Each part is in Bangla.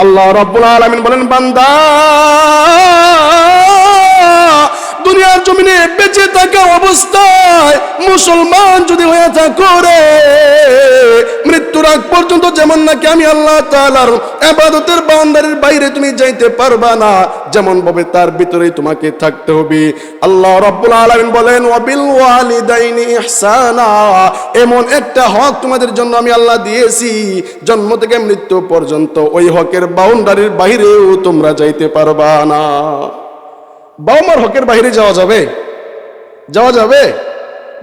আল্লাহ রব্বুল আলমিন বলেন বান্দা দুনিয়ার জমিনে বেঁচে থাকা অবস্থায় মুসলমান যদি হয়ে থাকো রে, মৃত্যুর আগ পর্যন্ত যেমন নাকি আমি আল্লাহ তাআলার ইবাদতের বাউন্ডারির বাইরে তুমি যাইতে পারবা না, যেমন ভাবে তার ভিতরেই তোমাকে থাকতে হবে। আল্লাহ রাব্বুল আলামিন বলেন, ওয়াবিল ওয়ালিদাইনি ইহসানা। এমন একটা হক তোমাদের জন্য আমি আল্লাহ দিয়েছি, জন্ম থেকে মৃত্যু পর্যন্ত। ওই হকের বাউন্ডারির বাইরেও তোমরা যাইতে পারবা না। বাবা মার হকের বাইরে যাওয়া যাবে? যাওয়া যাবে?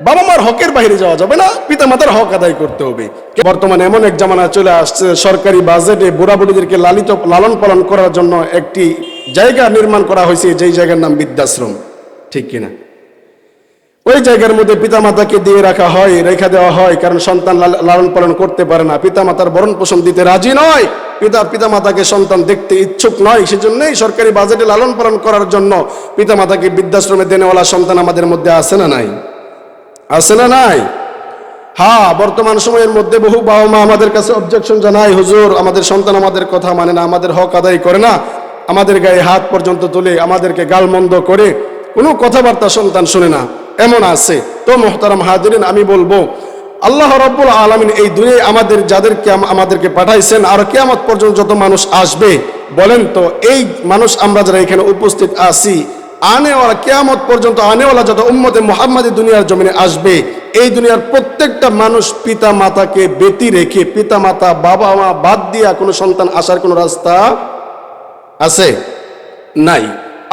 বাবা মার হকের বাইরে যাওয়া যাবে না? পিতা মাতার হক আদায় করতে হবে। বর্তমানে এমন এক জামানা চলে আসছে, সরকারি বাজেটে বুড়া বুড়িদেরকে লালিত লালন পালন করার জন্য একটি জায়গা নির্মাণ করা হয়েছে, যেই জায়গার নাম বৃদ্ধাশ্রম। ঠিক কিনা? ওই জায়গার মধ্যে পিতামাতাকে দিয়ে রাখা হয়, রেখা দেওয়া হয়, কারণ সন্তান লালন পালন করতে পারে না। পিতামাতার ভরণ পোষণ দিতে রাজি নয়। পিতা পিতামাতাকে সন্তান দেখতে ইচ্ছুক নয়, সেজন্যই সরকারি বাজেটে লালন পালন করার জন্য পিতামাতাকে বৃদ্ধাশ্রমে দেনেওয়ালা সন্তান আমাদের মধ্যে আছে না নাই? আছে না নাই? হ্যাঁ বর্তমান সময়ের মধ্যে বহু বাবা মা আমাদের কাছে অবজেকশন জানায়, হুজুর, আমাদের সন্তান আমাদের কথা মানে না, আমাদের হক আদায় করে না। আমাদের গায়ে হাত পর্যন্ত তুলে আমাদেরকে গালমন্দ করে কোনো কথাবার্তা সন্তান শুনে না। এমন আছে। তো মোহতারাম হাজিরিন, আমি বলব আল্লাহ রব্বুল আলমিন এই দুনিয়ায় আমাদের, যাদেরকে আমাদেরকে পাঠাইছেন, আর কেয়ামত পর্যন্ত যত মানুষ আসবে, বলেন তো, এই মানুষ আমরা যারা এখানে উপস্থিত আছি, আনেওয়ালা, কেয়ামত পর্যন্ত আনেওয়ালা যত উম্মতে মোহাম্মদী দুনিয়ার জমিনে আসবে, এই দুনিয়ার প্রত্যেকটা মানুষ পিতা মাতাকে বেতি রেখে পিতা মাতা বাবা মা বাদ দিয়া কোনো সন্তান আসার কোনো রাস্তা আছে? নাই।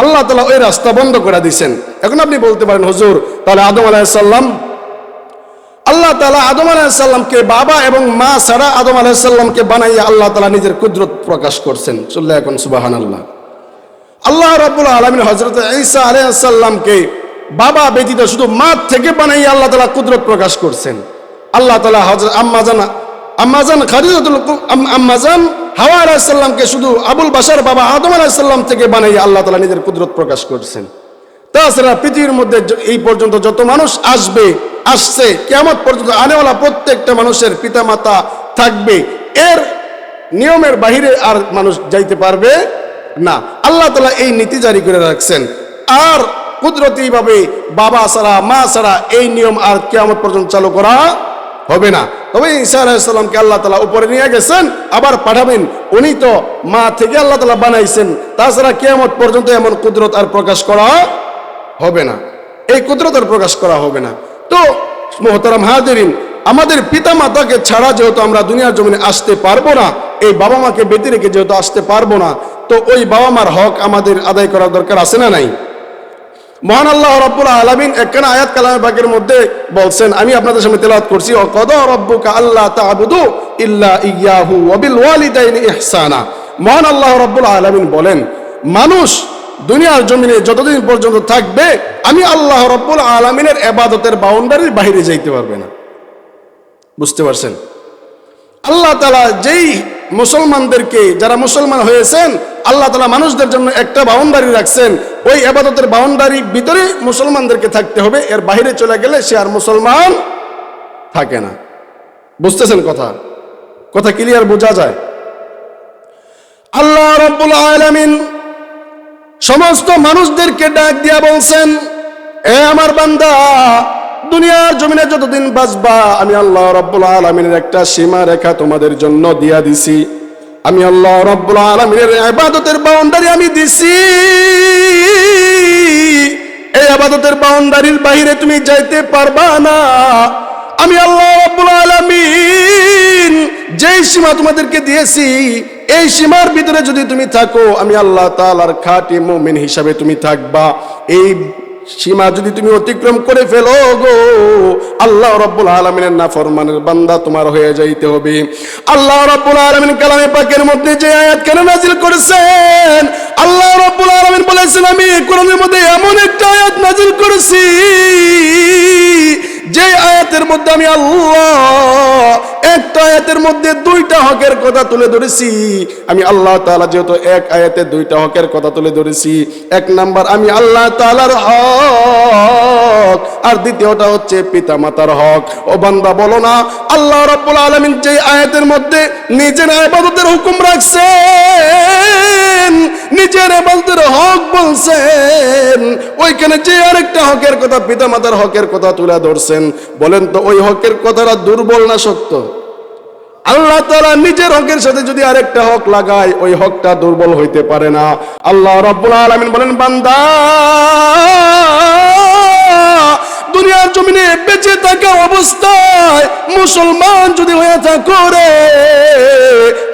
আল্লাহ তালা ওই রাস্তা বন্ধ করে দিয়েছেন। এখন আপনি বলতে পারেন, হুজুর, তাহলে আদম আলাহিসাল্লাম আল্লাহ তালা আদম আলাহিসাল্লামকে বাবা এবং মা ছাড়া আদম আলাহিসাল্লামকে বানাইয়া আল্লাহ তালা নিজের কুদরত প্রকাশ করছেন। চললে এখন সুবাহান আল্লাহ আল্লাহ রাব্বুল আলমিন হজরত ঈসা আলাইসাল্লামকে বাবা ব্যতীত শুধু মা থেকে বানাইয়া আল্লাহ তালা কুদরত প্রকাশ করছেন। আল্লাহ তালা হজরত আম্মাজান আম্মাজান আম- আম্মাজান হাওয়া আলাইসাল্লামকে শুধু আবুল বাসার বাবা আদম আলাইসাল্লাম থেকে বানাইয়া আল্লাহ তালা নিজের কুদরত প্রকাশ করছেন। তাছাড়া পৃথিবীর মধ্যে এই পর্যন্ত যত মানুষ আসবে আসছে কেমন পর্যন্ত আনেওয়ালা প্রত্যেকটা মানুষের পিতামাতা থাকবে। এর নিয়মের বাহিরে আর মানুষ যাইতে পারবে না। আল্লাহ তালা এই নীতি জারি করে রাখছেন। আর কুদরতি ভাবে বাবা ছাড়া, মা ছাড়া এই নিয়ম আর কেমন পর্যন্ত চালু করা হবে না। তবে ঈসা আল্লাহ তালা উপরে নিয়ে গেছেন, আবার পাঠাবেন। উনি তো মা থেকে আল্লাহ তালা বানাইছেন। তাছাড়া কেমন পর্যন্ত এমন কুদরত আর প্রকাশ করা হবে না। এই কুদরতের প্রকাশ করা হবে না। তো, মোহতারাম হাজিরিন, আমাদের পিতা মাতাকে ছাড়া যেহেতু আমরা দুনিয়ার জমিনে আসতে পারব না, এই বাবা মাকে বেঁধে রেখে যেহেতু আসতে পারব না, তো ওই বাবা মার হক আমাদের আদায় করার দরকার আছে না নাই? মহান আল্লাহ রব্বুল আলামিন একখানা আয়াত কালামে বাগের মধ্যে বলছেন, আমি আপনাদের সামনে তেলাওয়াত করছি ও কদ রব্বুকা আল্লাহ তা'বুদু ইল্লা ইয়াহু ওয়া বিল ওয়ালিদাইনি ইহসানা। মহান আল্লাহ রব্বুল আলামিন বলেন, মানুষ দুনিয়ার জমিনে যতদিন পর্যন্ত থাকবে, আমি আল্লাহ রব্বুল আলামিনের এবাদতের বাউন্ডারির বাইরে যাইতে পারবে না। বুঝতে পারছেন? আল্লাহ তালা যেই মুসলমানদেরকে, যারা মুসলমান হয়েছেন, আল্লাহ তালা মানুষদের জন্য একটা বাউন্ডারি রাখছেন। ওই আবাদতের বাউন্ডারি ভিতরে মুসলমানদেরকে থাকতে হবে। এর বাইরে চলে গেলে সে আর মুসলমান থাকে না। বুঝতেছেন কথা? কথা ক্লিয়ার বোঝা যায়? আল্লাহ রব্বুল আলামিন সমস্ত মানুষদেরকে ডাক দিয়া বলছেন, এ আমার বান্দা, দুনিয়ার জমিনে যতদিন বাঁচবা, আমি আল্লাহ রব্বুল আলমিনের একটা সীমা রেখা তোমাদের জন্য দিয়া দিছি। আমি আল্লাহ রব্বুল আলমিনের আবাদতের বাউন্ডারি আমি দিছি। এই আবাদতের বাউন্ডারির বাহিরে তুমি যাইতে পারবা না। আমি আল্লাহ রব্বুল আলামিন যেই সীমা তোমাদেরকে দিয়েছি এই সীমার ভিতরে যদি তুমি থাকো, আমি আল্লাহ তাআলার খাঁটি মুমিন হিসাবে তুমি থাকবা। এই সীমা যদি তুমি অতিক্রম করে ফেলো গো, আল্লাহ রব্বুল আলমিনের না ফরমানের বান্দা তোমার হয়ে যাইতে হবে। আল্লাহ রব্বুল আলমিন কালামে পাকের মধ্যে যে আয়াত কেন নাজিল করেছেন? আল্লাহ রব্বুল আলমিন বলেছেন, আমি কোরআনের মধ্যে এমন একটা আয়াত নাজিল করেছি যে আয়াতের মধ্যে আমি আল্লাহ, একটা আয়াতের মধ্যে দুইটা হকের কথা তুলে ধরেছি। আমি আল্লাহ তাআলা যেহেতু এক আয়াতে দুইটা হকের কথা তুলে ধরেছি, এক নাম্বার আমি আল্লাহ তাআলার হক। আর দ্বিতীয়টা হচ্ছে পিতা মাতার হক। ও বান্দা, বলো না, আল্লাহ রাব্বুল আলামিন যে আয়াতের মধ্যে নিজের ইবাদতের হুকুম রাখছেন, নিজের এবাদতের হক বলছেন, ওইখানে যে আরেকটা হকের কথা পিতামাতার হকের কথা তুলে ধরছেন। বলেন তো, ওই হকের কথাটা দুর্বল না শক্ত আল্লাহ তারা নিজের হকের সাথে যদি আরেকটা হক লাগায়, ওই হকটা দুর্বল হইতে পারে না। আল্লাহ রব্বুল আলমিন বলেন, বান্দা দুনিয়ার জমিনে বেঁচে থাকা অবস্থায় মুসলমান যদি হয়ে থাকো রে,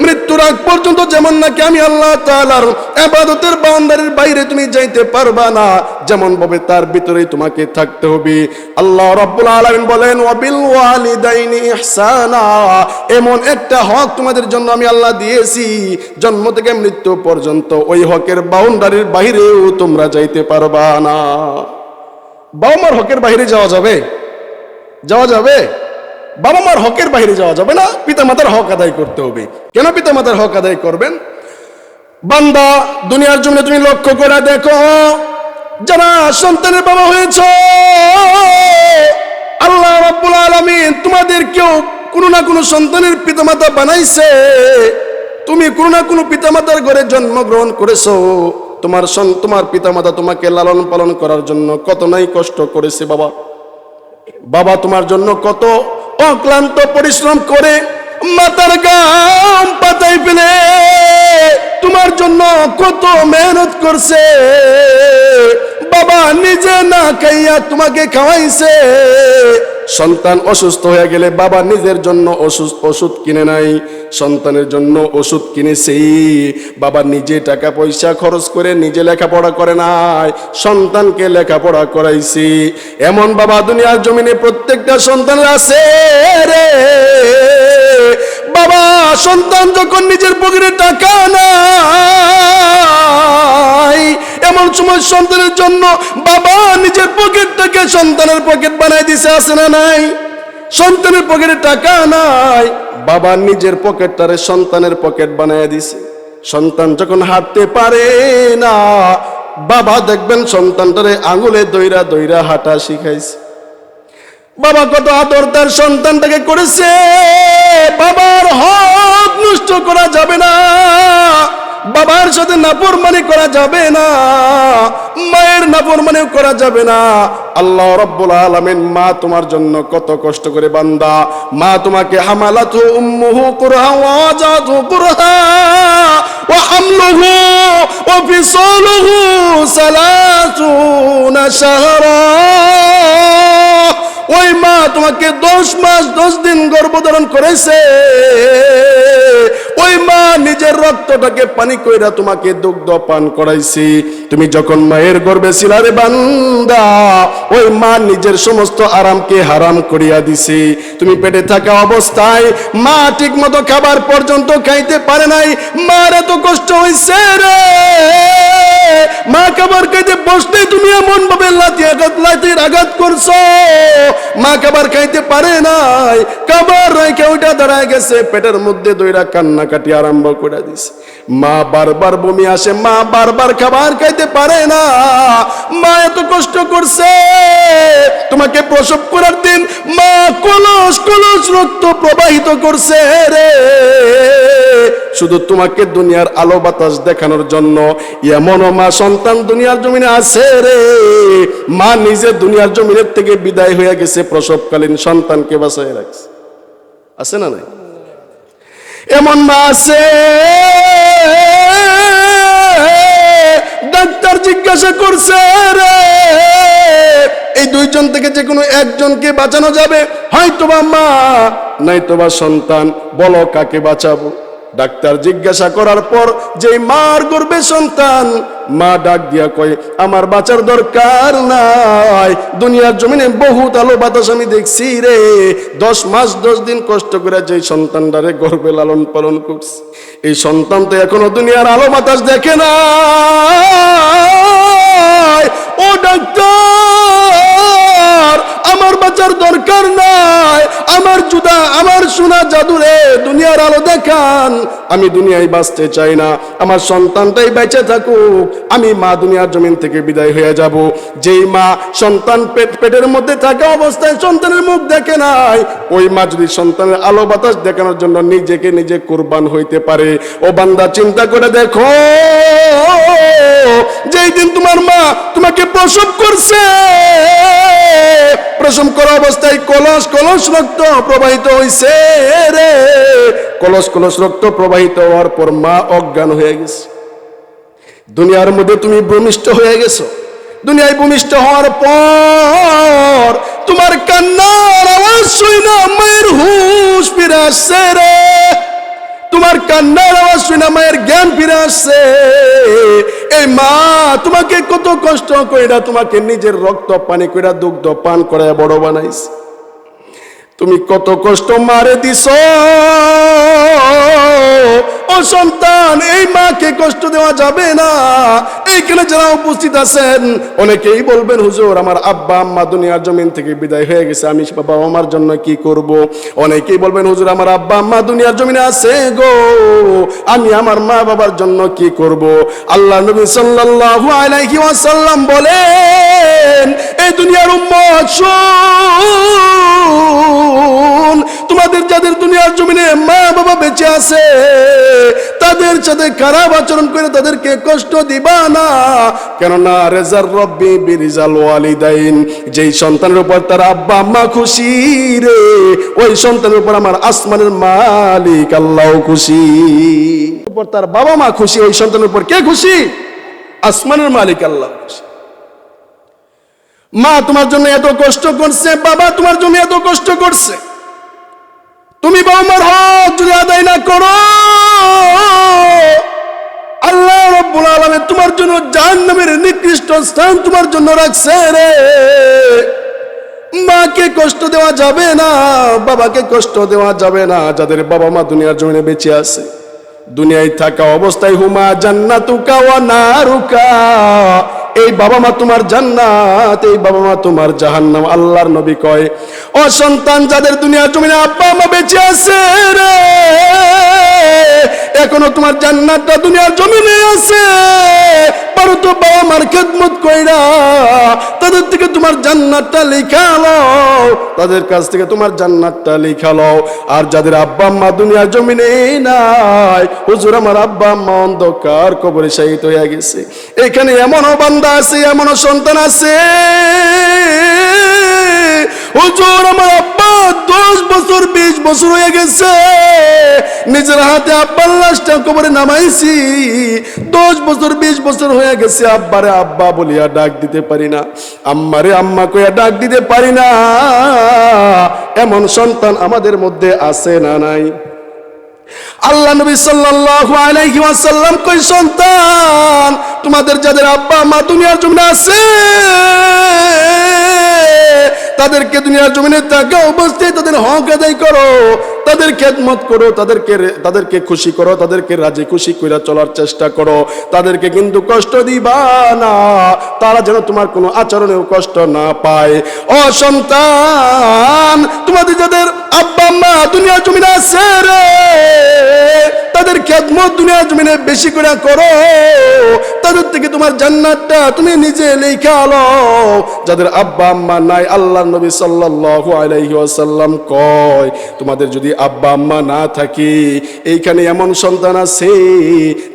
মৃত্যুর আগ পর্যন্ত যেমন নাকি আমি আল্লাহ তাআলার আবাদতের বাউন্ডারির বাইরে তুমি যাইতে পারবা না, যেমন ভাবে তার ভিতরেই তোমাকে থাকতে হবে। আল্লাহ রাব্বুল আলামিন বলেন, ওয়াবিল ওয়ালিদাইনি ইহসানা। এমন একটা হক তোমাদের জন্য আমি আল্লাহ দিয়েছি, জন্ম থেকে মৃত্যু পর্যন্ত ওই হকের বাউন্ডারির বাইরেও তোমরা যাইতে পারবা না। বাবা মার হকের বাইরে যাওয়া যাবে? যাওয়া যাবে? বাবা মার হকের বাইরে যাওয়া যাবে না? পিতা মাতার হক আদায় করতে হবে। কেন পিতা মাতার হক আদায় করবেন? বান্দা, দুনিয়ার জন্য তুমি লক্ষ্য করে দেখো, যারা সন্তানের বাবা হয়েছ, আল্লাহ রাব্বুল আলামিন তোমাদের কেউ কোনো না কোনো সন্তানের পিতামাতা বানাইছে। তুমি কোনো না কোনো পিতামাতার ঘরে জন্মগ্রহণ করেছ। তোমার সন- তোমার পিতামাতা তোমাকে লালন পালন করার জন্য কত নাই কষ্ট করেছে বাবা। বাবা তোমার জন্য কত অক্লান্ত পরিশ্রম করে মাতার গাম পাতাই ফেলে। তোমার জন্য কত মেহনত করছে। বাবা নিজে না খাইয়া তোমাকে খাওয়াইছে। সন্তান অসুস্থ হয়ে গেলে বাবা নিজের জন্য ওষুধ কিনে নাই। সন্তানের জন্য ওষুধ কিনেছি। বাবা নিজে টাকা পয়সা খরচ করে নিজে লেখাপড়া করে নাই। সন্তানকে লেখাপড়া করাইছি। এমন বাবা দুনিয়ার জমিনে প্রত্যেকটা সন্তানের আছে রে। বাবা, সন্তান যখন নিজের পকেটে টাকা নাই। এমন সময় সন্তানের জন্য বাবা নিজের পকেটটাকে সন্তানের পকেট বানাই দিছে, আছে না নাই? সন্তানের পকেটে টাকা নাই। বাবা নিজের পকেটটারে সন্তানের পকেট দিছে। সন্তান যখন হাঁটতে পারে না, বাবা দেখবেন সন্তানটারে আঙুলে দইরা দইরা হাঁটা শিখাইছে। বাবা কত আদর তার সন্তানটাকে করেছে, বাবার হক নষ্ট করা যাবে না। বাবার সাথে নাফরমানি করা যাবে না, মায়ের নাফরমানিও করা যাবে না। আল্লাহ রব্বুল আলামিন মা তোমার জন্য কত কষ্ট করে বান্দা। মা তোমাকে হামালাতু উম্মুহু কুরহা ওয়া ওয়াজাতু কুরহা ওয়া হামলুহু ওয়া ফিসালুহু সালাসুনা শাহরা। ওই মা তোমাকে দশ মাস, দশ দিন গর্ভধারণ করেছে। ওই মা নিজের রক্তটাকে পানি কইরা তোমাকে দুগ্ধ পান করাইছি। তুমি যখন মায়ের গর্ভে ছিলারে বান্দা, ওই মা নিজের সমস্ত আরামকে হারাম করিয়া দিছে। তুমি পেটে থাকা অবস্থায় মা ঠিক মতো খাবার পর্যন্ত খাইতে পারে নাই। মার এত কষ্ট হইছে রে। মা খাবার খাইতে বসতে তুমি এমন ভাবে লাতি আঘাত, লাথির আঘাত করছ। মা খাবার খাইতে পারে নাই। খাবার রেখে ওইটা দাঁড়ায় গেছে, পেটের মধ্যে দইরা কান্নাকাটি আরম্ভ করে দিছে। মা বারবার বমি আসে, মা বারবার খাবার খাইতে পারে না। মা এত কষ্ট করছে। তোমাকে প্রসব করার দিন মা কলস কলস রক্ত প্রবাহিত করছে রে। শুধু তোমাকে দুনিয়ার আলো বাতাস দেখানোর জন্য, এমনও মা সন্তান দুনিয়ার জমিনে আছে রে। মা নিজে দুনিয়ার জমিনের থেকে বিদায় হয়ে গেছে, প্রসবকালীন সন্তানকে বাঁচায় রাখছে। আছে না নাই? এমন মা আছে। ডাক্তার জিজ্ঞাসা করছে রে এই দুইজন থেকে যে কোনো একজনকে বাঁচানো যাবে? হয়তোবা মা, নয়তোবা সন্তান। বলো কাকে বাঁচাবো? ডাক্তার জিজ্ঞাসা করার পর যে মার গর্বে সন্তান মা ডাক দিয়া কয়ে, আমার বাঁচার দরকার নাই। দুনিয়ার জমিনে বহুত আলো বাতাস আমি দেখছি রে। দশ মাস, দশ দিন কষ্ট করে যে সন্তানটারে গর্বে লালন পালন করছি। এই সন্তান তো এখনও দুনিয়ার আলো বাতাস দেখে না। আমার বাঁচার দরকার নাই, আমার জুদা আমার সোনা জাদুরে দুনিয়ার আলো দেখান, আমি দুনিয়ায় বাঁচতে চাই না, আমার সন্তানটাই বেঁচে থাকুক, আমি মা দুনিয়ার জমিন থেকে বিদায় হয়ে যাব। যেই মা সন্তান পেট, পেটের মধ্যে অবস্থায় সন্তানের মুখ দেখে নাই, ওই মা যদি সন্তানের আলো বাতাস দেখানোর জন্য নিজেকে নিজে কোরবান হইতে পারে। ও বান্দা, চিন্তা করে দেখো, যেই দিন তোমার মা তোমাকে প্রসব করছে। প্রসব করা অবস্থায় কলস কলস রক্ত প্রবাহিত হইছে রে। কলস কলস রক্ত প্রবাহিত হওয়ার পর মা অজ্ঞান হয়ে গেছে। দুনিয়ার মধ্যে তুমি ভূমিষ্ঠ হয়ে গেছো। দুনিয়ায় ভূমিষ্ঠ হওয়ার পর তোমার কান্নার আওয়াজ শুই না মায়ের হুশ ফিরে আসছে রে। তোমার কান্নার আওয়াজ শুনে মায়ের জ্ঞান ফিরে আসছে। এই মা, তোমাকে কত কষ্ট কইরা তোমাকে নিজের রক্ত পানি কইরা দুগ্ধ পান করায় বড় বানাইছে। তুমি কত কষ্ট মারে দিছ? ও সন্তান, এই মাকে কষ্ট দেওয়া যাবে না। এইখানে যারা উপস্থিত আছেন, অনেকেই বলবেন, হুজুর, আমার আব্বা আম্মা দুনিয়ার জমিন থেকে বিদায় হয়ে গেছে, আমি বাবা আমার জন্য কি করব? অনেকেই বলবেন, হুজুর, আমার আব্বা আম্মা দুনিয়ার জমিনে আছে গো, আমি আমার মা বাবার জন্য কি করব? আল্লাহ নবী সাল্লাল্লাহু আলাইহি ওয়াসাল্লাম বলেন, এই দুনিয়ার উম্মত তোমাদের যাদের দুনিয়ার জমিনে মা বাবা বেঁচে আছে, তাদের সাথে খারাপ আচরণ করে তাদেরকে কষ্ট দিবা না। কেননা রেজার রব্বি বিরিজাল ওয়ালিদাইন, যেই সন্তানের উপর তার আব্বা আম্মা খুশি রে, ওই সন্তানের উপর আমার আসমানের মালিক আল্লাহ খুশি। উপর তার বাবা মা খুশি, ওই সন্তানের উপর কে খুশি? আসমানের মালিক আল্লাহ খুশি। মা তোমার জন্য এত কষ্ট করছে, বাবা তোমার জন্য এত কষ্ট করছে। তুমি বাবা মার হক যদি আদায় না করো, আল্লাহ রব্বুল আলামিন তোমার জন্য জাহান্নামের নিকৃষ্ট স্থান তোমার জন্য রাখছে রে। মাকে কষ্ট দেওয়া যাবে না, বাবাকে কষ্ট দেওয়া যাবে না, যাদের বাবা মা দুনিয়ার জমিনে বেঁচে আছে। দুনিয়ায় থাকা অবস্থায় হুমা জান্নাতুকা ওয়া নারুকা। এই বাবা মা তোমার জান্নাত, এই বাবা মা তোমার জাহান্নাম, আল্লাহর নবী কয়, ও সন্তান, যাদের দুনিয়া জমিনে আব্বা মা বেঁচে আছে রে, এখনও তোমার জান্নাতটা দুনিয়ার জমিনে আছে পারো তো বাবা মার খেদমত কইরা তাদের থেকে তোমার জান্নাতটা লেখা লও। তাদের কাছ থেকে তোমার জান্নাতটা লেখা লও। আর যাদের আব্বা আম্মা দুনিয়ার জমিনে নাই, হুজুর আমার আব্বা আম্মা অন্ধকার কবরে শাহিত হয়ে গেছে। এখানে এমনও বান্দা আছে, এমনও সন্তান আছে। হুজুর, আমার আব্বা দশ বছর, বিশ বছর হয়ে গেছে। নিজের হাতে আব্বার লাশটা কবরে নামাইছি। দশ বছর, বিশ বছর হয়ে গেছে। আব্বারে আব্বা বলিয়া ডাক দিতে পারি না। আম্মারে আম্মা কইয়া ডাক দিতে পারি না। এমন সন্তান আমাদের মধ্যে আছে না নাই? আল্লাহ নবী সাল্লাল্লাহু আলাইহি ওয়াসাল্লাম কই, সন্তান, তোমাদের যাদের আব্বা মা দুনিয়ার জমিনে আছে, তাদেরকে দুনিয়ার জমিনে থাকা অবস্থায় তাদের হক আদায় করো। তাদের খেদমত করো, তাদেরকে তাদেরকে খুশি করো, তাদেরকে রাজি খুশি করে চলার চেষ্টা করো। তাদেরকে কিন্তু কষ্ট দিবা না, তারা যেন তোমার কোনো আচরণেও কষ্ট না পায়। ও সন্তান, তোমাদের যাদের আব্বা মা দুনিয়ার জমিনে আছে খেদমত দুনিয়ার জমিনে বেশি করে করো। তাদের থেকে তোমার জান্নাতটা তুমি নিজে লেখা আলো। যাদের আব্বা আম্মা নাই আল্লাহ নবী সাল্লাল্লাহু আলাইহি ওয়াসাল্লাম কয়, তোমাদের যদি আব্বা আম্মা না থাকে, এইখানে এমন সন্তান আছে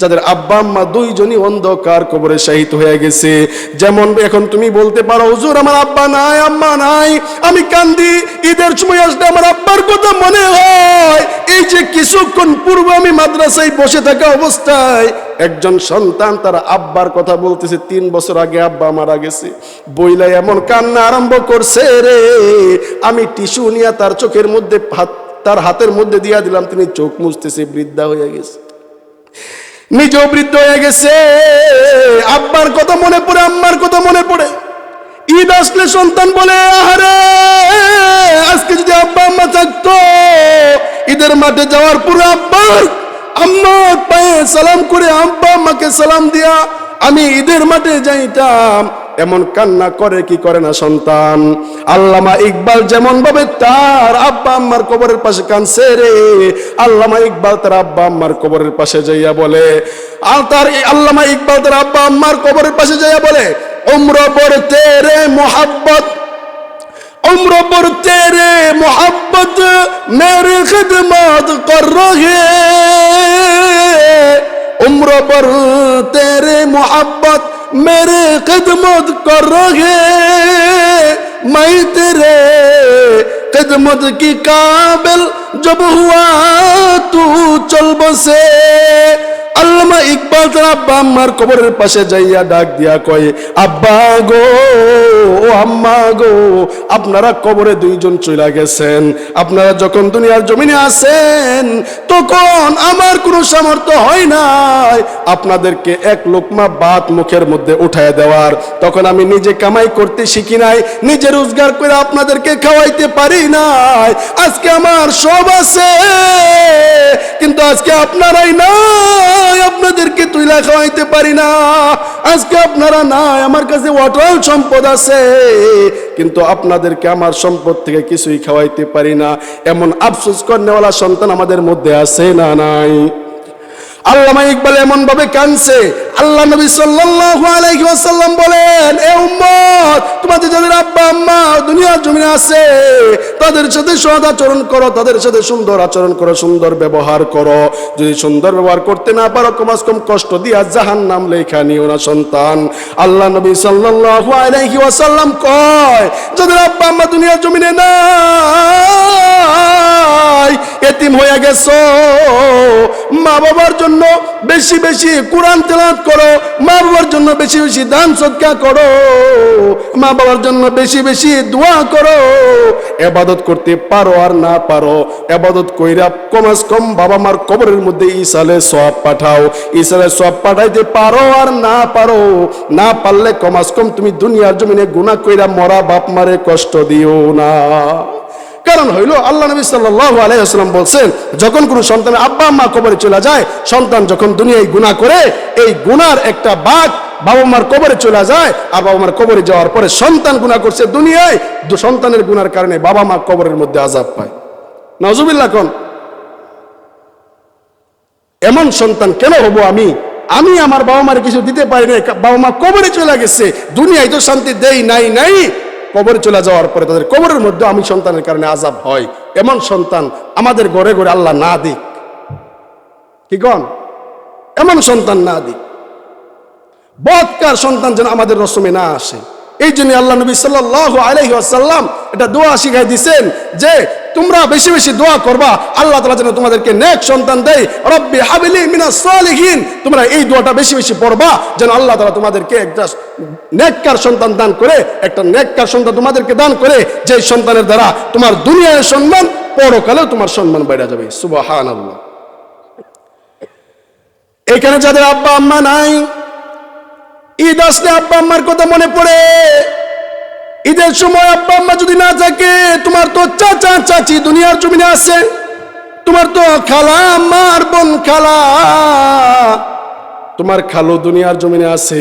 যাদের আব্বা আম্মা দুইজনই অন্ধকার কবরে শাহিত হয়ে গেছে। যেমন এখন তুমি বলতে পারো, হুজুর, আমার আব্বা নাই, আম্মা নাই, আমি কান্দি, ঈদের সময় আসলে আমার আব্বার কথা মনে হয়। এই যে কিছুক্ষণ পূর্বে আমি মাদ্রাসায় বসে থাকা অবস্থায় একজন সন্তান তার আব্বার কথা বলতেছে, তিন বছর আগে আব্বা মারা গেছে। বইলা এমন কান্না আরম্ভ করছে রে। আমি টিস্যু নিয়ে তার চোখের মধ্যে তার হাতের মধ্যে দিয়া দিলাম, তিনি চোখ মুছতেছে, বৃদ্ধা হয়ে গেছে। নিজেও বৃদ্ধ হয়ে গেছে। আব্বার কথা মনে পড়ে, আম্মার কথা মনে পড়ে। ঈদ আসলে সন্তান বলে, আহারে, আজকে যদি আব্বা আম্মা থাকতো, ঈদের মাঠে যাওয়ার পরে আব্বার আম্মার পায়ে সালাম করে আব্বা আম্মাকে সালাম দিয়া আমি ঈদের মাঠে যাইতাম। এমন কান্না করে কি করে না সন্তান? আল্লামা ইকবাল যেমন ভাবে তার আব্বা আম্মার কবরের পাশে কানছে রে। আল্লামা ইকবাল তার আব্বা আম্মার কবরের পাশে যাইয়া বলে, আর তার আল্লামা ইকবাল তার আব্বা আম্মার কবরের পাশে যাইয়া বলে, উম্র পড়তে রে মোহাব্বত उम्र पर तेरे मोहब्बत मेरी खिदमत कर रहे उम्र पर तेरे मोहब्बत मेरे खिदमत कर रहे मैं तेरे खिदमत की काबिल जब हुआ तू चल बसे अल्लाह इकबाल ইকবাল তার আব্বা, আম্মার কবরের পাশে যাইয়া ডাক দিয়া কয়, আব্বা গো, ও আম্মা গো, আপনারা কবরে দুইজন চলে গেছেন। আপনারা যখন দুনিয়ার জমিনে আসেন তখন আমার কোনো সামর্থ্য হয় নাই। আপনাদেরকে এক লোকমা বাত মুখের মধ্যে উঠায় দেওয়ার। তখন আমি নিজে কামাই করতে শিখি নাই, নিজে রোজগার করে আপনাদেরকে খাওয়াইতে পারি নাই। আজকে আমার সব আছে, কিন্তু আজকে আপনারাই নাই। আপনাদেরকে তুইলা খাওয়াইতে পারি না। আজকে আপনারা নাই, আমার কাছে অটল সম্পদ আছে। কিন্তু আপনাদেরকে আমার সম্পদ থেকে কিছুই খাওয়াইতে পারি না। এমন আফসোস করনেওয়ালা সন্তান আমাদের মধ্যে আছে না নাই? আল্লামা ইকবাল এমন ভাবে কানছে আল্লাহ নবী ওয়াসাল্লাম বলেন, এ উম্মত, তোমাদের যাদের আব্বা, আম্মা, দুনিয়ার জমিনে আছে। তাদের সাথে সৎ আচরণ করো, তাদের সাথে সুন্দর আচরণ করো, সুন্দর ব্যবহার করো। যদি সুন্দর ব্যবহার করতে না পারো, কমাস কম কষ্ট দিয়া জাহান নাম লেখা নিও না, সন্তান। আল্লাহ নবী সাল্লাল্লাহু আলাইহি ওয়াসাল্লাম কয়, যাদের আব্বা, আম্মা দুনিয়ার জমিনে নাই, এতিম হয়ে গেছো। মা বাবার জন্য বেশি বেশি কোরআন তেলাওয়াত করো। মা বাবার জন্য বেশি বেশি দান সৎকা করো। মা বাবার জন্য বেশি বেশি দোয়া করো। এবাদত করতে পারো আর না পারো। এবাদত কইরা কমাস কম বাবা মার কবরের মধ্যে ইসালে সব পাঠাও। ইসালে সব পাঠাইতে পারো আর না পারো। না পারলে কমাস কম তুমি দুনিয়ার জমিনে গুণা কইরা মরা বাপ মারে কষ্ট দিও না। কারণ হইল আল্লাহ নবী সাল্লাল্লাহু আলাইহি ওয়াসাল্লাম বলছেন, যখন কোনো সন্তানের আব্বা আম্মা কবরে চলে যায়, সন্তান যখন দুনিয়ায় গুনাহ করে, এই গুনার একটা বাঘ বাবা মার কবরে চলে যায়, আর বাবা মার কবরে যাওয়ার পরে সন্তান গুনাহ করছে দুনিয়ায় সন্তানের গুনার কারণে বাবা মা কবরের মধ্যে আজাব পায়। নজুবিল্লাহ কোন। এমন সন্তান কেন হব আমি? আমি আমার বাবা মার কিছু দিতে পারি না বাবা মা কবরে চলে গেছে, দুনিয়ায় তো শান্তি দেই নাই নাই কবরে চলে যাওয়ার পরে তাদের কবরের মধ্যে আমি সন্তানের কারণে আজাব হয়। এমন সন্তান আমাদের ঘরে ঘরে আল্লাহ না দিক। কি কন? এমন সন্তান না দিক। বৎকার সন্তান যেন আমাদের রসমে না আসে। এই জন্য আল্লাহ নবী সাল্লাল্লাহু আলাইহি ওয়াসাল্লাম এটা দোয়া শিখাই দিছেন যে তোমরা বেশি বেশি দোয়া করবা, আল্লাহ তালা যেন তোমাদেরকে নেক সন্তান দেয়। রব্বি হাবিলি মিনাস সালিহিন। তোমরা এই দোয়াটা বেশি বেশি পড়বা যেন আল্লাহ তালা তোমাদেরকে একটা নেককার সন্তান দান করে, একটা নেককার সন্তান তোমাদেরকে দান করে যে সন্তানের দ্বারা তোমার দুনিয়ার সম্মান, পরকালেও তোমার সম্মান বেড়ে যাবে। সুবহানাল্লাহ। এখানে যাদের আব্বা আম্মা নাই ঈদ আসলে আব্বা আম্মার কথা মনে পড়ে। ঈদের সময় আব্বা আম্মা যদি না থাকে, তোমার তো চাচা চাচি দুনিয়ার জমিনে আছে। তোমার তো খালা আম্মার বোন খালা। তোমার খালো দুনিয়ার জমিনে আছে।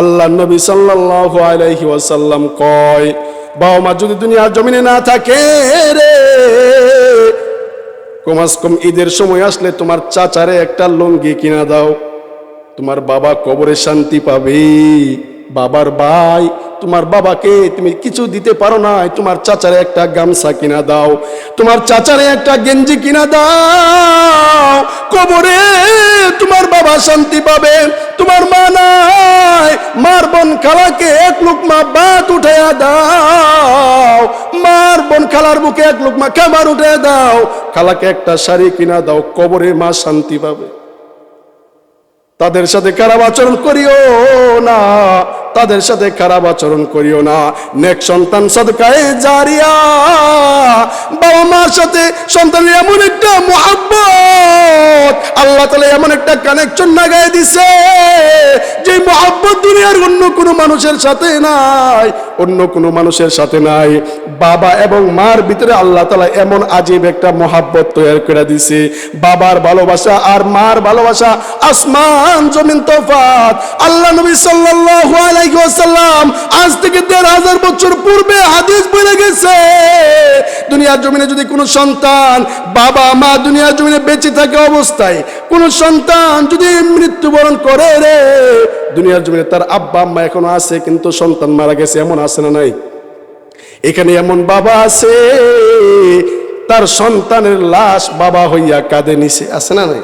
আল্লাহ নবী সাল্লাল্লাহু আলাইহি ওয়াসাল্লাম কয়, বাবা মা যদি দুনিয়ার জমিনে না থাকে রে কমাস কম ঈদের সময় আসলে তোমার চাচারে একটা লুঙ্গি কিনা দাও। তোমার বাবা কবরে শান্তি পাবে। বাবার ভাই, তোমার বাবাকে তুমি কিছু দিতে পারো না তোমার চাচারে একটা গামছা কিনা দাও। তোমার চাচারে একটা গেঞ্জি কিনা দাও। কবরে তোমার বাবা শান্তি পাবে। তোমার মা নাই। মার বোন খালাকে এক লুকমা বাত উঠাইয়া দাও। মার বোন খালার বুকে এক লুকমা খাবার উঠে দাও। খালাকে একটা শাড়ি কিনা দাও। কবরে মা শান্তি পাবে। তাদের সাথে খারাপ আচরণ করিও না। তাদের সাথে খারাপ আচরণ করিও না। নেক সন্তান সদকায়ে জারিয়া, বাবা মার সাথে সন্তানের এমন একটা মহাব্বত, আল্লাহ তালা এমন একটা কানেকশন লাগাই দিছে, যে মহাব্বত দুনিয়ার অন্য কোনো মানুষের সাথে নাই, অন্য কোনো মানুষের সাথে নাই। বাবা এবং মার ভিতরে আল্লাহ তালা এমন আজীব একটা মহাব্বত তৈরি করে দিছে। বাবার ভালোবাসা আর মার ভালোবাসা আসমান, জমিন তোফাত আল্লাহ নবী সাল্লাল্লাহু আজ থেকে দেড় হাজার বছর পূর্বে হাদিস বলে গেছে, দুনিয়ার জমিনে যদি কোনো সন্তান বাবা, মা দুনিয়ার জমিনে বেঁচে থাকা অবস্থায়, কোনো সন্তান যদি মৃত্যুবরণ করে রে, দুনিয়ার জমিনে তার আব্বা, আম্মা এখনও আছে, কিন্তু সন্তান মারা গেছে, এমন আছে না নাই? এখানে এমন বাবা আছে, তার সন্তানের লাশ বাবা হইয়া কাঁদে নিছে আছে না নাই?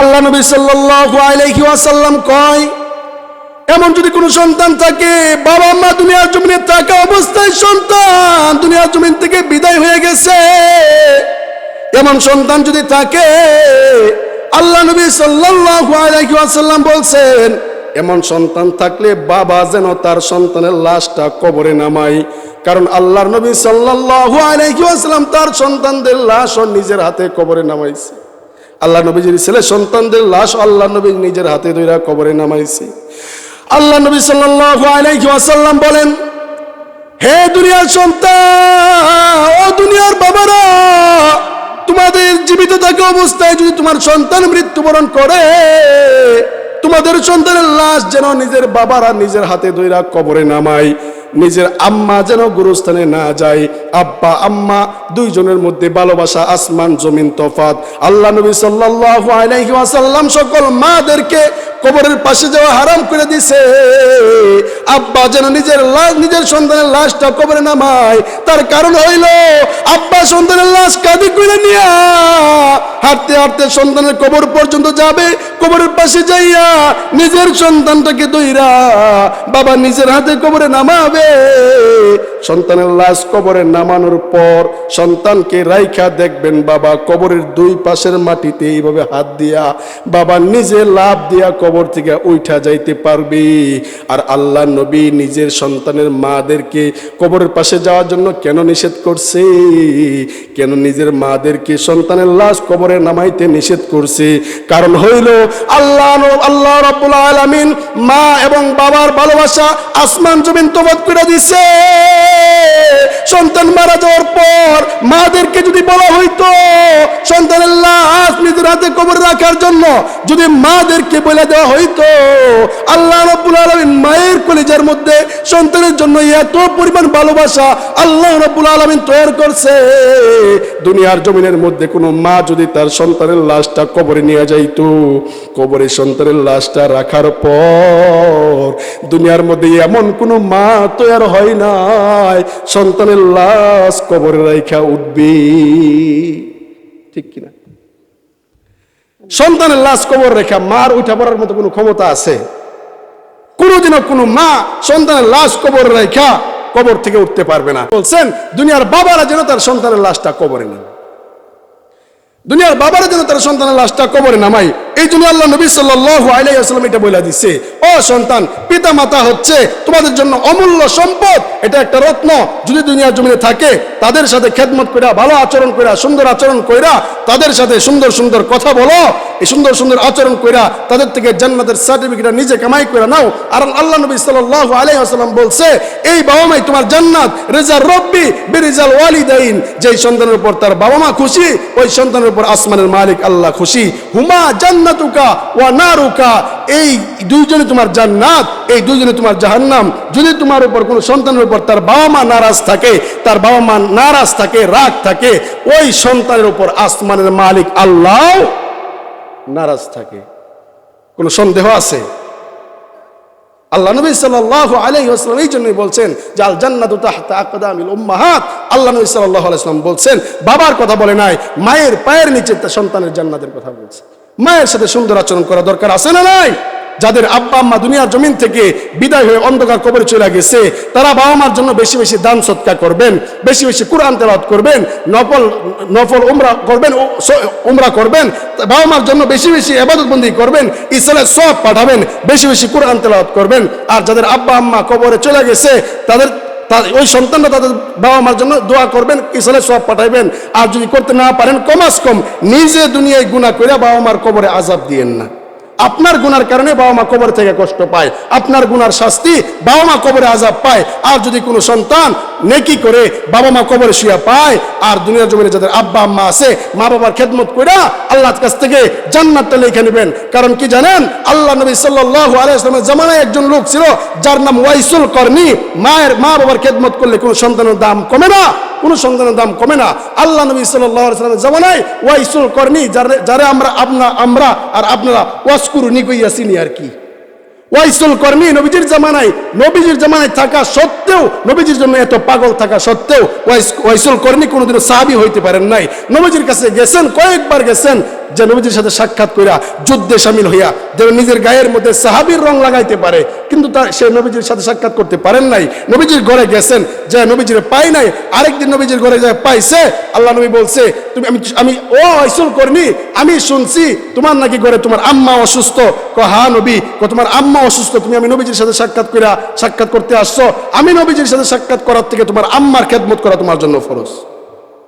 আল্লাহ নবী সাল্লাল্লাহু আলাইহি ওয়াসাল্লাম কয় এমন যদি কোনো সন্তান থাকে, বাবা মা দুনিয়ার জমিনে থাকা অবস্থায় সন্তান দুনিয়ার জমিন থেকে বিদায় হয়ে গেছে। এমন সন্তান যদি থাকে, আল্লাহ নবী ওয়াসাল্লাম বলছেন, এমন সন্তান থাকলে বাবা যেন তার সন্তানের লাশটা কবরে নামায়। কারণ আল্লাহর নবী ওয়াসাল্লাম তার সন্তানদের লাশ নিজের হাতে কবরে নামাইছে। আল্লাহ নবীজির ছেলে সন্তানদের লাশ আল্লাহ নবী নিজের হাতে ধইরা কবরে নামাইছে। আল্লাহ নবী আলাইহি বলেন, হে দুনিয়ার সন্তান, ও দুনিয়ার বাবারা, তোমাদের জীবিত থাকা অবস্থায় যদি তোমার সন্তান মৃত্যুবরণ করে, তোমাদের সন্তানের লাশ যেন নিজের বাবারা নিজের হাতে ধইরা কবরে নামায়, নিজের আম্মা যেন গুরুস্থানে না যায় আব্বা, আম্মা, দুইজনের মধ্যে ভালোবাসা, আসমান, জমিন তফাত আল্লাহ নবী সাল্লাল্লাহু আলাইহি সকল মাদেরকে কবরের পাশে যাওয়া হারাম করে দিছে। আব্বা যেন নিজের লাশ নিজের সন্তানের লাশটা কবরে নামায়। তার কারণ হইল, আব্বা সন্তানের লাশ কাঁদি করে নিয়া হাঁটতে হাঁটতে সন্তানের কবর পর্যন্ত যাবে। কবরের পাশে যাইয়া নিজের সন্তানটাকে দইরা বাবা নিজের হাতে কবরে নামাবে। সন্তানের লাশ কবরে নামানোর পর সন্তানকে রাইখা দেখবেন, বাবা কবরের দুই পাশের মাটিতে এইভাবে হাত দিয়া, বাবা নিজে লাভ দিয়া কবর থেকে উঠা যাইতে পারবে। আর আল্লাহ নবী নিজের সন্তানের মাদেরকে কবরের পাশে যাওয়ার জন্য কেন নিষেধ করছে? কেন নিজের মাদেরকে সন্তানের লাশ কবরে নামাইতে নিষেধ করছে? কারণ হইল আল্লাহ আল্লাহ রাব্বুল আলামিন মা এবং বাবার ভালোবাসা আসমান জমিন তোবাদ করে দিছে। সন্তান মারা যাওয়ার পর মাদেরকে যদি বলা হইতো সন্তানের লাশ নিজের হাতে কবরে রাখার জন্য যদি মাদেরকে বলে দেওয়া হইতো, আল্লাহ রাব্বুল আলামিন মায়ের কলিজার মধ্যে সন্তানের জন্য এত পরিমাণ ভালোবাসা আল্লাহ রাব্বুল আলামিন তৈরি করছে। দুনিয়ার জমিনের মধ্যে কোনো মা যদি তার সন্তানের লাশটা কবরে নিয়ে যাইতো, কবরে সন্তানের লাশটা রাখার পর দুনিয়ার মধ্যে এমন কোনো মা তৈরি হয় নাই, সন্তানের লাশ কবরে রাখা উঠবে। ঠিক কিনা? সন্তানের লাশ কবর রেখা মার উঠা পড়ার মতো কোনো ক্ষমতা আছে? কোনোদিনও কোনো মা সন্তানের লাশ কবর রেখা কবর থেকে উঠতে পারবে না। বলছেন, দুনিয়ার বাবারা যেন তার সন্তানের লাশটা কবরে নেন দুনিয়ার বাবারা যেন তার সন্তানের লাশটা কবরে নামাই এই জন্য আল্লাহ নবী আলাইহি এটা বলে দিচ্ছে ও সন্তান পিতা মাতা হচ্ছে তোমাদের জন্য অমূল্য সম্পদ, এটা একটা রত্ন। যদি দুনিয়ার জমিনে থাকে, তাদের সাথে খেদমত কইরা, ভালো আচরণ কইরা, সুন্দর আচরণ কইরা, তাদের সাথে সুন্দর সুন্দর কথা বলো। এই সুন্দর সুন্দর আচরণ কইরা, তাদের থেকে জান্নাতের সার্টিফিকেট নিজে কামাই করে নাও। আর আল্লাহ নবী সাল্লাল্লাহু আলাইহি বলছে, এই বাবা মাই তোমার জান্নাত রেজা রব্বি বিরিজাল ওয়ালিদাইন। যেই সন্তানের উপর তার বাবা মা খুশি, ওই সন্তানের উপর আসমানের মালিক আল্লাহ খুশি। হুমা জান্নাতুকা ওয়া নারুকা। এই দুইজনে তোমার জান্নাত, এই দুইজনে তোমার জাহান্নাম। যদি তোমার উপর কোনো সন্তানের উপর তার বাবা মা নারাজ থাকে, তার বাবা মা নারাজ থাকে, রাগ থাকে, ওই সন্তানের উপর আসমানের মালিক আল্লাহ নারাজ থাকে। কোনো সন্দেহ আছে? আল্লাহ নবী আলাইহি এই জন্যই বলছেন যে আল জান্নাতু তাহতা আকদামিল উম্মাহাত। আল্লাহ নবী সাল্লাল্লাহু আলাইহি ওয়াসাল্লাম বলছেন, বাবার কথা বলে নাই, মায়ের পায়ের নিচে সন্তানের জান্নাতের কথা বলছে। মায়ের সাথে সুন্দর আচরণ করা দরকার আছে না নাই? যাদের আব্বা, আম্মা দুনিয়ার জমিন থেকে বিদায় হয়ে অন্ধকার কবরে চলে গেছে, তারা বাবা মার জন্য বেশি বেশি দান সৎকার করবেন, বেশি বেশি কোরআন তেলাওয়াত করবেন, নফল নফল উমরা করবেন উমরা করবেন বাবা মার জন্য বেশি বেশি এবাদতবন্দি করবেন, ইসলামের সব পাঠাবেন, বেশি বেশি কোরআন তেলাওয়াত করবেন। আর যাদের আব্বা, আম্মা কবরে চলে গেছে, তাদের ওই সন্তানরা তাদের বাবা মার জন্য দোয়া করবেন ইসলে সব পাঠাইবেন। আর যদি করতে না পারেন কমাস কম নিজে দুনিয়ায় গুণা করে বাবা মার কবরে আজাব দিয়েন না। আপনার গুনার কারণে বাবা মা কবর থেকে কষ্ট পায়। আপনার গুনার শাস্তি বাবা মা কবরে আজাব পায়। আর যদি কোনো সন্তান নেকি করে বাবা মা কবরে শুয়া পায়, আর দুনিয়ার জমিনে যাদের আব্বা আম্মা আছে, মা বাবার খেদমত কইরা আল্লাহর কাছ থেকে জান্নাতটা লিখে নেবেন। কারণ কি জানেন? আল্লাহ নবী সাল্লাল্লাহু আলাইহি ওয়াসাল্লামের জামানায় একজন লোক ছিল, যার নাম ওয়াইসুল করনি মায়ের, মা বাবার খেদমত করলে কোনো সন্তানের দাম কমে না, কোনো সন্তানের দাম কমে না। আল্লাহ নবী সাল্লাল্লাহু আলাইহি ওয়াসাল্লামের জামানায় ওয়াইসুল করনি যারা যারা আমরা আপনা আমরা আর আপনারা ওয়াসকুরু নিকইয়া চিনি আর কি ওয়াইসুল কর্মী নবীজির জামানায় নবীজির জামানায় থাকা সত্ত্বেও, নবীজির জন্য এত পাগল থাকা সত্ত্বেও ওয়াইস- ওয়াইসুল কর্মী কোনোদিনও সাহাবি হইতে পারেন নাই। নবীজির কাছে গেছেন, কয়েকবার গেছেন যে নবীজির সাথে সাক্ষাৎ কইরা যুদ্ধে সামিল হইয়া যে নিজের গায়ের মধ্যে সাহাবির রং লাগাইতে পারে, কিন্তু তার সে নবীজির সাথে সাক্ষাৎ করতে পারেন নাই। নবীজির ঘরে গেছেন, যে নবীজির পাই নাই, আরেকদিন নবীজির ঘরে যায় পাইছে। আল্লাহ নবী বলছে, তুমি, আমি আমি, ও আইসুল কর্মী, আমি শুনছি তোমার নাকি ঘরে তোমার আম্মা অসুস্থ। ক হা নবী ক তোমার আম্মা অসুস্থ, তুমি আমি নবীজির সাথে সাক্ষাৎ কইরা সাক্ষাৎ করতে আসছো। আমি নবীজির সাথে সাক্ষাৎ করার থেকে তোমার আম্মার খেদমত করা তোমার জন্য ফরজ।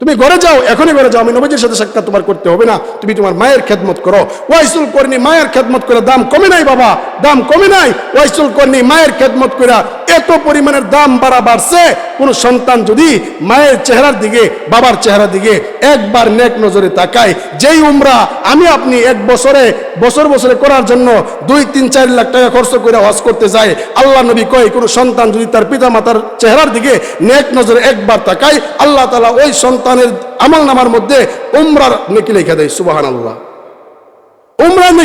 তুমি ঘরে যাও, এখনই ঘরে যাও। আমি নবীজির সাথে সাক্ষাৎ তোমার করতে হবে না। তুমি তোমার মায়ের খেদমত করো। ওয়াইসুল করনি মায়ের খেদমত করে দাম কমে নাই বাবা, দাম কমে নাই। ওয়াইসুল করনি মায়ের খেদমত করে এত পরিমাণের দাম বাড়া বাড়ছে, কোন সন্তান যদি মায়ের চেহারার দিকে, বাবার চেহারার দিকে একবার নেক নজরে তাকায়, যেই উমরা আমি আপনি এক বছরে, বছর বছরে করার জন্য দুই, তিন, চার লাখ টাকা খরচ করে হজ করতে যায়, আল্লাহ নবী কয়, কোনো সন্তান যদি তার পিতা মাতার চেহারার দিকে নেক নজরে একবার তাকায়, আল্লাহ তালা ওই সন্তানের আমল নামার মধ্যে উমরার নেকি লেখা দেয় সুবাহান আল্লাহ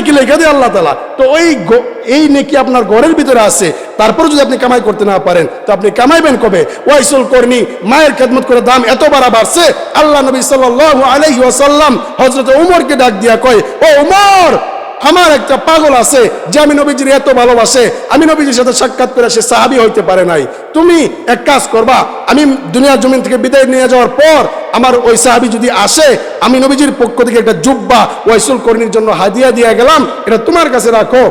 নেকি লেখা দেয় আল্লাহ তালা তো ওই এই নেকি আপনার ঘরের ভিতরে আছে তারপর যদি আপনি কামাই করতে না পারেন, তো আপনি কামাইবেন কবে? ওয়াইসুল কর্মী মায়ের খেদমত করে দাম এত বাড়া বাড়ছে, আল্লাহ নবী সাল্লাম হজরত উমরকে ডাক দিয়া কয়, ও উমর আমার একটা পাগল আছে যে আমি নবীজির এত ভালোবাসে, আমি নবীজির সাথে সাক্ষাৎ করে সে সাহাবি হইতে পারে নাই। তুমি এক কাজ করবা, আমি দুনিয়ার জমিন থেকে বিদায় নিয়ে যাওয়ার পর আমার ওই সাহাবি যদি আসে, আমি নবীজির পক্ষ থেকে একটা জুব্বা ওয়াইসুল কর্মীর জন্য হাদিয়া দিয়ে গেলাম, এটা তোমার কাছে রাখো।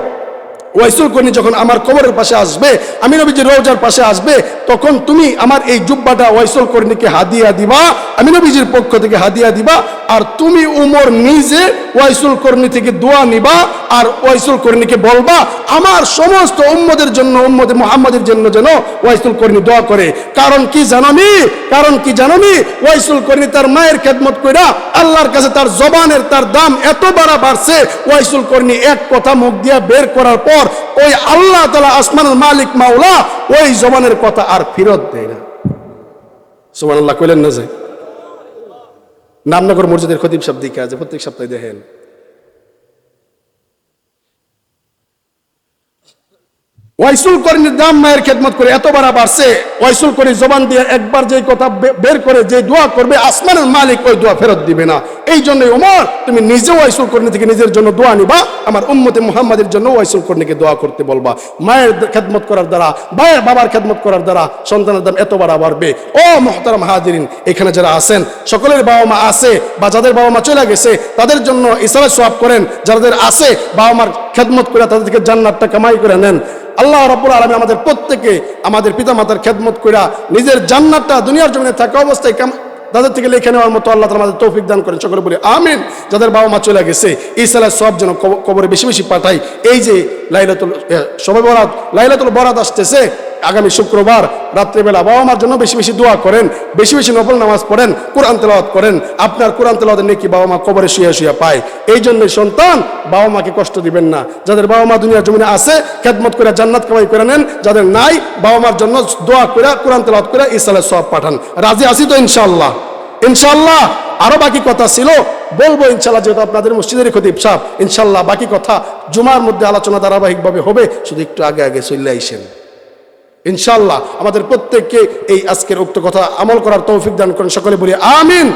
ওয়াইসুল কর্নি যখন আমার কবরের পাশে আসবে, আমি নবীজির রোজার পাশে আসবে, তখন তুমি আমার এই জুব্বাটা ওয়াইসুল কর্নিকে হাদিয়া দিবা, আমি নবীজির পক্ষ থেকে হাদিয়া দিবা, আর তুমি উমর নিজে ওয়াইসুল কর্নি থেকে দোয়া নিবা, আর ওয়াইসুল কর্নিকে বলবা, আমার সমস্ত উম্মদের জন্য উম্মদে মোহাম্মদের জন্য যেন ওয়াইসুল কর্নি দোয়া করে। কারণ কি জাননি কারণ কি জাননি ওয়াইসুল কর্নি তার মায়ের খেদমত কইরা আল্লাহর কাছে তার জবানের তার দাম এত বাড়া বাড়ছে, ওয়াইসুল কর্নি এক কথা মুখ দিয়া বের করার পর ওই আল্লাহ তালা আসমানের মালিক মাওলা ওই জবানের কথা আর ফিরত দেয় না। সোমান আল্লাহ কইলেন না যে? নামনগর মসজিদের খতিব সাহেব দিকে আছে, প্রত্যেক সপ্তাহে দেখেন। ওয়াইসুল করির দাম মায়ের খেদমত করে এত বাড়া বাড়ছে, ওয়াইসুল করি জবান দিয়ে একবার যে কথা বের করে যে দোয়া করবে আসমানের মালিক ওই দোয়া ফেরত দিবে না। এই জন্যই ওমর, তুমি নিজে ওয়াইসুল কর্ণী থেকে নিজের জন্য দোয়া নিবা, আমার উম্মতে মুহাম্মাদের জন্য ওয়াইসুল কর্ণীকে দোয়া করতে বলবা। মায়ের খেদমত করার দ্বারা, মায়ের বাবার খেদমত করার দ্বারা সন্তানের দাম এত বাড়া বাড়বে। ও মোহতারাম হাজিরিন, এখানে যারা আছেন, সকলের বাবা মা আছে বা যাদের বাবা মা চলে গেছে, তাদের জন্য ইসারা সোয়াব করেন। যাদের আছে, বাবা মার খেদমত করে তাদের থেকে জান্নাতটা কামাই করে নেন। আল্লাহ রব্বুল আলমী আমাদের প্রত্যেকে আমাদের পিতামাতার খেদমত কইরা নিজের জান্নাতটা দুনিয়ার জমিনে থাকা অবস্থায় কাম তাদের থেকে লিখে নেওয়ার মতো আল্লাহ আমাদের তৌফিক দান করেন। সকলে বলি, আমিন। যাদের বাবা মা চলে গেছে এই সালার সব যেন কবরে বেশি বেশি পাঠাই এই যে লাইলাতুল শবে বরাত, লাইলাতুল বরাত আসতেছে। আগামী শুক্রবার রাত্রিবেলা বাবা মার জন্য বেশি বেশি দোয়া করেন, বেশি বেশি নফল নামাজ পড়েন, কোরআন তেলাওয়াত করেন। আপনার কোরআন তেলাওয়াতের নেকি বাবা মা কবরে শুয়ে শুয়ে পায়। এই জন্যই সন্তান বাবা মাকে কষ্ট দিবেন না। যাদের বাবা মা দুনিয়ার জমিনে আছে, খেদমত করে জান্নাত কামাই করে নেন। যাদের নাই, বাবা মার জন্য দোয়া করে, কোরআন তেলাওয়াত করে ইসালের সব পাঠান। রাজি আসি তো ইনশাল্লাহ ইনশাল্লাহ আরও বাকি কথা ছিল। বলব ইনশাল্লাহ যেহেতু আপনাদের মসজিদের খতিব সাহ ইনশাল্লাহ বাকি কথা জুমার মধ্যে আলোচনা ধারাবাহিকভাবে হবে, শুধু একটু আগে আগে চলে আইসেন। ইনশাল্লাহ আমাদের প্রত্যেককে এই আজকের উক্ত কথা আমল করার তৌফিক দান করেন, সকলে বলি আমিন।